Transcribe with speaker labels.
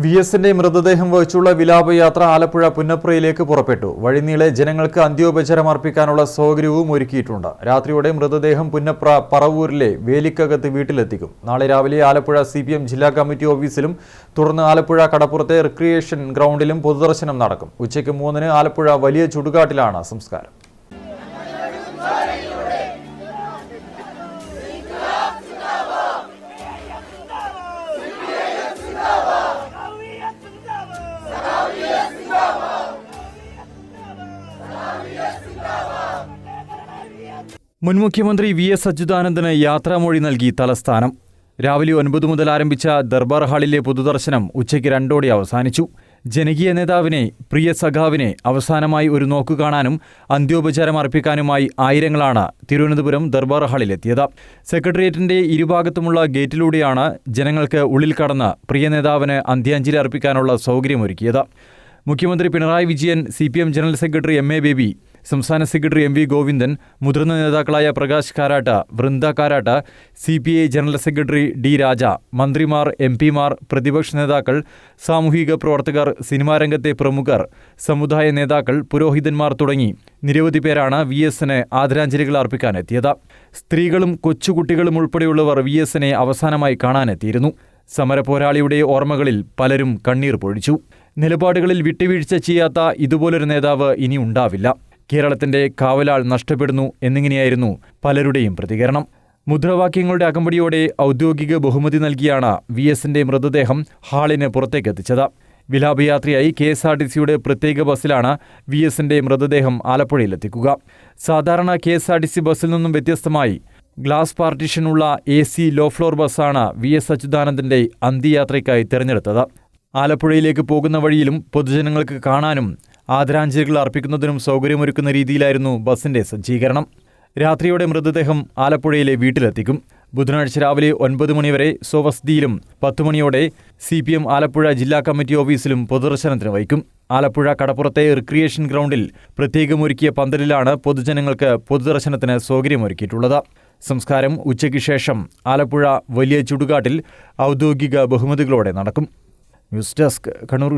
Speaker 1: V എസിന്റെ മൃതദേഹം വഹിച്ചുള്ള വിലാപയാത്ര ആലപ്പുഴ പുന്നപ്രയിലേക്ക് പുറപ്പെട്ടു. വഴിനീളെ ജനങ്ങൾക്ക് അന്ത്യോപചാരം അർപ്പിക്കാനുള്ള സൗകര്യവും ഒരുക്കിയിട്ടുണ്ട്. രാത്രിയോടെ മൃതദേഹം പുന്നപ്ര പറവൂരിലെ വേലിക്കകത്ത് വീട്ടിലെത്തിക്കും. നാളെ രാവിലെ ആലപ്പുഴ സി ജില്ലാ കമ്മിറ്റി ഓഫീസിലും തുടർന്ന് ആലപ്പുഴ കടപ്പുറത്തെ റിക്രിയേഷൻ ഗ്രൗണ്ടിലും പൊതുദർശനം നടക്കും. ഉച്ചയ്ക്ക് മൂന്നിന് ആലപ്പുഴ വലിയ ചുടുകാട്ടിലാണ് സംസ്കാരം. മുൻ മുഖ്യമന്ത്രി വി എസ് അച്യുതാനന്ദന് യാത്രാമൊഴി നൽകി തലസ്ഥാനം. രാവിലെ ഒൻപത് മുതൽ ആരംഭിച്ച ദർബാർ ഹാളിലെ പൊതുദർശനം ഉച്ചയ്ക്ക് രണ്ടോടെ അവസാനിച്ചു. ജനകീയ നേതാവിനെ പ്രിയ സഖാവിനെ അവസാനമായി ഒരു നോക്കു കാണാനും അന്ത്യോപചാരം അർപ്പിക്കാനുമായി ആയിരങ്ങളാണ് തിരുവനന്തപുരം ദർബാർ ഹാളിലെത്തിയത്. സെക്രട്ടേറിയറ്റിന്റെ ഇരുഭാഗത്തുമുള്ള ഗേറ്റിലൂടെയാണ് ജനങ്ങൾക്ക് ഉള്ളിൽ കടന്ന് പ്രിയ നേതാവിന് അന്ത്യാഞ്ജലി അർപ്പിക്കാനുള്ള സൗകര്യമൊരുക്കിയത്. മുഖ്യമന്ത്രി Pinarayi Vijayan C general secretary M A Baby സംസ്ഥാന സെക്രട്ടറി എം വി ഗോവിന്ദൻ മുതിർന്ന നേതാക്കളായ Prakash Karat Brinda Karat C P I general secretary D Raja മന്ത്രിമാർ എം പിമാർ പ്രതിപക്ഷ നേതാക്കൾ സാമൂഹിക പ്രവർത്തകർ സിനിമാ രംഗത്തെ പ്രമുഖർ സമുദായ നേതാക്കൾ പുരോഹിതന്മാർ തുടങ്ങി. നിരവധി പേരാണ് വി എസിന് ആദരാഞ്ജലികൾ അർപ്പിക്കാനെത്തിയത്. സ്ത്രീകളും കൊച്ചുകുട്ടികളും ഉൾപ്പെടെയുള്ളവർ വി എസിനെ അവസാനമായി കാണാനെത്തിയിരുന്നു. സമരപോരാളിയുടെ ഓർമ്മകളിൽ പലരും കണ്ണീർ പൊഴിച്ചു. നിലപാടുകളിൽ വിട്ടുവീഴ്ച ചെയ്യാത്ത ഇതുപോലൊരു നേതാവ് ഇനി ഉണ്ടാവില്ല. കേരളത്തിന്റെ കാവലാൾ നഷ്ടപ്പെടുന്നു എന്നിങ്ങനെയായിരുന്നു പലരുടെയും പ്രതികരണം. മുദ്രാവാക്യങ്ങളുടെ അകമ്പടിയോടെ ഔദ്യോഗിക ബഹുമതി നൽകിയാണ് വി എസിന്റെ മൃതദേഹം ഹാളിന് പുറത്തേക്കെത്തിച്ചത് വിലാപയാത്രയായി കെ എസ് ആർ ടി സിയുടെ പ്രത്യേക ബസ്സിലാണ് വി എസിന്റെ മൃതദേഹം ആലപ്പുഴയിലെത്തിക്കുക സാധാരണ K S R T C ബസ്സിൽ നിന്നും വ്യത്യസ്തമായി ഗ്ലാസ് പാർട്ടീഷനുള്ള എ സി ലോ ഫ്ലോർ ബസ്സാണ് വി എസ് അച്യുതാനന്ദന്റെ അന്ത്യയാത്രയ്ക്കായി തിരഞ്ഞെടുത്തത്. ആലപ്പുഴയിലേക്ക് പോകുന്ന വഴിയിലും പൊതുജനങ്ങൾക്ക് കാണാനും ആദരാഞ്ജലികൾ അർപ്പിക്കുന്നതിനും സൗകര്യമൊരുക്കുന്ന രീതിയിലായിരുന്നു ബസിന്റെ സജ്ജീകരണം. രാത്രിയോടെ മൃതദേഹം ആലപ്പുഴയിലെ വീട്ടിലെത്തിക്കും. ബുധനാഴ്ച രാവിലെ ഒൻപത് മണിവരെ സ്വവസതിയിലും പത്തുമണിയോടെ സി പി എം ആലപ്പുഴ ജില്ലാ കമ്മിറ്റി ഓഫീസിലും പൊതുദർശനത്തിന് വയ്ക്കും ആലപ്പുഴ കടപ്പുറത്തെ റിക്രിയേഷൻ ഗ്രൗണ്ടിൽ പ്രത്യേകമൊരുക്കിയ പന്തലിലാണ് പൊതുജനങ്ങൾക്ക് പൊതുദർശനത്തിന് സൗകര്യമൊരുക്കിയിട്ടുള്ളത്. സംസ്കാരം ഉച്ചയ്ക്ക് ശേഷം ആലപ്പുഴ വലിയ ചുടുകാട്ടിൽ ഔദ്യോഗിക ബഹുമതികളോടെ നടക്കും. News desk Kannur